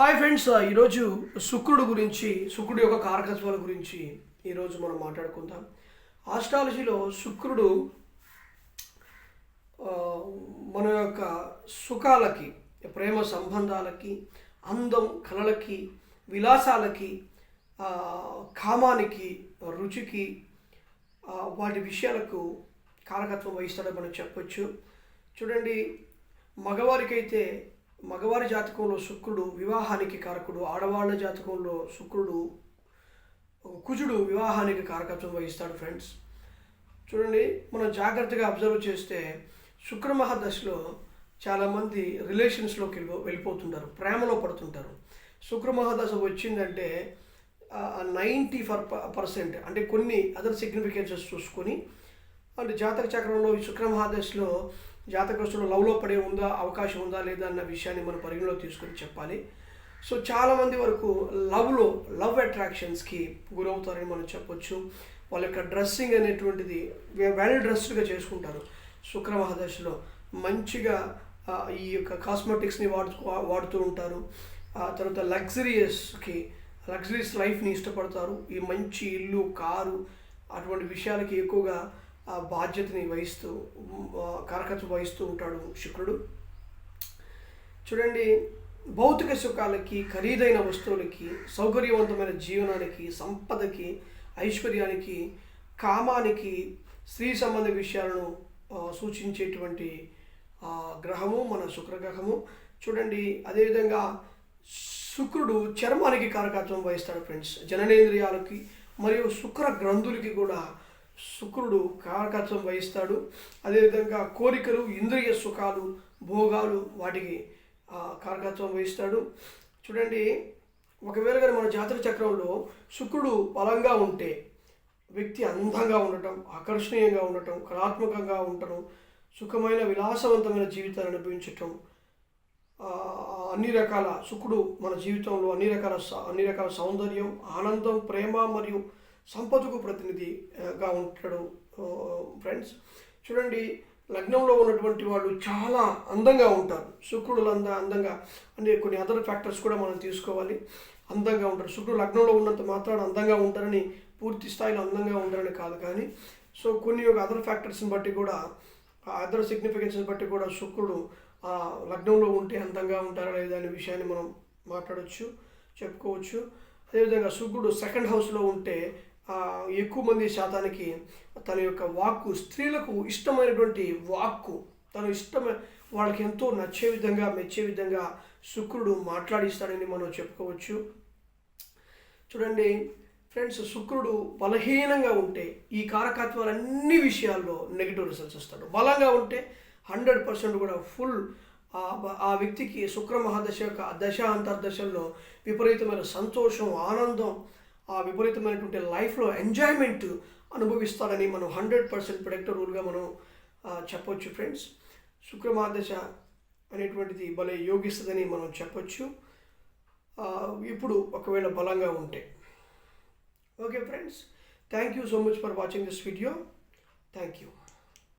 Hi friends ఈరోజు శుక్రుడు గురించి శుక్రుడు యొక్క కారకత్వాల గురించి ఈరోజు మనం మాట్లాడుకుందాం. ఆస్ట్రాలజీలో శుక్రుడు మన యొక్క సుఖాలకి ప్రేమ సంబంధాలకి అందం కళలకి విలాసాలకి కామానికి రుచికి వాటి విషయాలకు కారకత్వం వహిస్తాడని మనం చెప్పొచ్చు. చూడండి మగవారికైతే మగవారి జాతకంలో శుక్రుడు వివాహానికి కారకుడు ఆడవాళ్ళ జాతకంలో శుక్రుడు కుజుడు వివాహానికి కారకత్వం వహిస్తాడు ఫ్రెండ్స్. చూడండి మనం జాగ్రత్తగా అబ్జర్వ్ చేస్తే శుక్ర మహాదశలో చాలామంది రిలేషన్స్లోకి వెళ్ళి వెళ్ళిపోతుంటారు ప్రేమలో పడుతుంటారు. శుక్ర మహాదశ వచ్చిందంటే నైంటీ ఫర్ పర్సెంట్ అంటే కొన్ని అదర్ సిగ్నిఫికెన్సెస్ చూసుకొని అంటే జాతక చక్రంలో ఈ శుక్ర మహాదశలో జాతకస్తులు లవ్లో పడే ఉందా అవకాశం ఉందా లేదా అన్న విషయాన్ని మనం పరిగణలో తీసుకొని చెప్పాలి. సో చాలామంది వరకు లవ్లో లవ్ అట్రాక్షన్స్కి గురవుతారని మనం చెప్పొచ్చు. వాళ్ళ యొక్క డ్రెస్సింగ్ అనేటువంటిది వెల్ డ్రెస్డ్గా చేసుకుంటారు. శుక్రమహాదశలో మంచిగా ఈ యొక్క కాస్మెటిక్స్ని వాడుతూ వాడుతూ ఉంటారు. ఆ తర్వాత లగ్జరియస్కి లగ్జరీస్ లైఫ్ని ఇష్టపడతారు. ఈ మంచి ఇల్లు కారు అటువంటి విషయాలకి ఎక్కువగా ఆ బాధ్యతని వహిస్తూ కారకత్వం వహిస్తూ ఉంటాడు శుక్రుడు. చూడండి భౌతిక సుఖాలకి ఖరీదైన వస్తువులకి సౌకర్యవంతమైన జీవనానికి సంపదకి ఐశ్వర్యానికి కామానికి స్త్రీ సంబంధ విషయాలను సూచించేటువంటి గ్రహము మన శుక్రగ్రహము. చూడండి అదేవిధంగా శుక్రుడు చర్మానికి కారకత్వం వహిస్తాడు ఫ్రెండ్స్. జననేంద్రియాలకి మరియు శుక్ర గ్రంథులకి కూడా శుక్రుడు కారకత్వం వహిస్తాడు. అదేవిధంగా కోరికలు ఇంద్రియ సుఖాలు భోగాలు వాటికి కారకత్వం వహిస్తాడు. చూడండి ఒకవేళ కానీ మన జాతర చక్రంలో శుక్రుడు బలంగా ఉంటే వ్యక్తి అందంగా ఉండటం ఆకర్షణీయంగా ఉండటం కళాత్మకంగా ఉండటం సుఖమైన విలాసవంతమైన జీవితాన్ని అనుభవించటం అన్ని రకాల శుక్రుడు మన జీవితంలో అన్ని రకాల స- అన్ని రకాల సౌందర్యం ఆనందం ప్రేమ మరియు సంపదకు ప్రతినిధిగా ఉంటాడు ఫ్రెండ్స్. చూడండి లగ్నంలో ఉన్నటువంటి వాళ్ళు చాలా అందంగా ఉంటారు. శుక్రుడు అంద అందంగా అంటే కొన్ని అదర్ ఫ్యాక్టర్స్ కూడా మనం తీసుకోవాలి. అందంగా ఉంటారు. శుక్రుడు లగ్నంలో ఉన్నంత మాత్రాన అందంగా ఉంటారని పూర్తి స్థాయిలో అందంగా ఉంటారని కాదు కానీ సో కొన్ని ఒక అదర్ ఫ్యాక్టర్స్ని బట్టి కూడా అదర్ సిగ్నిఫికెన్స్ని బట్టి కూడా శుక్రుడు ఆ లగ్నంలో ఉంటే అందంగా ఉంటారా లేదా అనే విషయాన్ని మనం మాట్లాడవచ్చు చెప్పుకోవచ్చు. అదేవిధంగా శుక్రుడు సెకండ్ హౌస్లో ఉంటే ఎక్కువ మంది శాతానికి తన యొక్క వాక్కు స్త్రీలకు ఇష్టమైనటువంటి వాక్కు తను ఇష్టమైన వాళ్ళకి ఎంతో నచ్చే విధంగా మెచ్చే విధంగా శుక్రుడు మాట్లాడిస్తాడని మనం చెప్పుకోవచ్చు. చూడండి ఫ్రెండ్స్ శుక్రుడు బలహీనంగా ఉంటే ఈ కారకత్వాలు అన్ని విషయాల్లో నెగిటివ్ రిజల్ట్స్ వస్తాడు. బలంగా ఉంటే హండ్రెడ్ పర్సెంట్ కూడా ఫుల్ ఆ ఆ వ్యక్తికి శుక్ర మహాదశ యొక్క దశ అంతర్దశల్లో విపరీతమైన సంతోషం ఆనందం ఆ విపరీతమైనటువంటి లైఫ్లో ఎంజాయ్మెంట్ అనుభవిస్తాడని మనం హండ్రెడ్ పర్సెంట్ ప్రొడక్ట్ రూల్గా మనం చెప్పొచ్చు ఫ్రెండ్స్ శుక్రమాదశ అనేటువంటిది భలే యోగిస్తుందని మనం చెప్పొచ్చు. ఇప్పుడు ఒకవేళ బలంగా ఉంటే. Okay friends thank you so much for watching this video thank you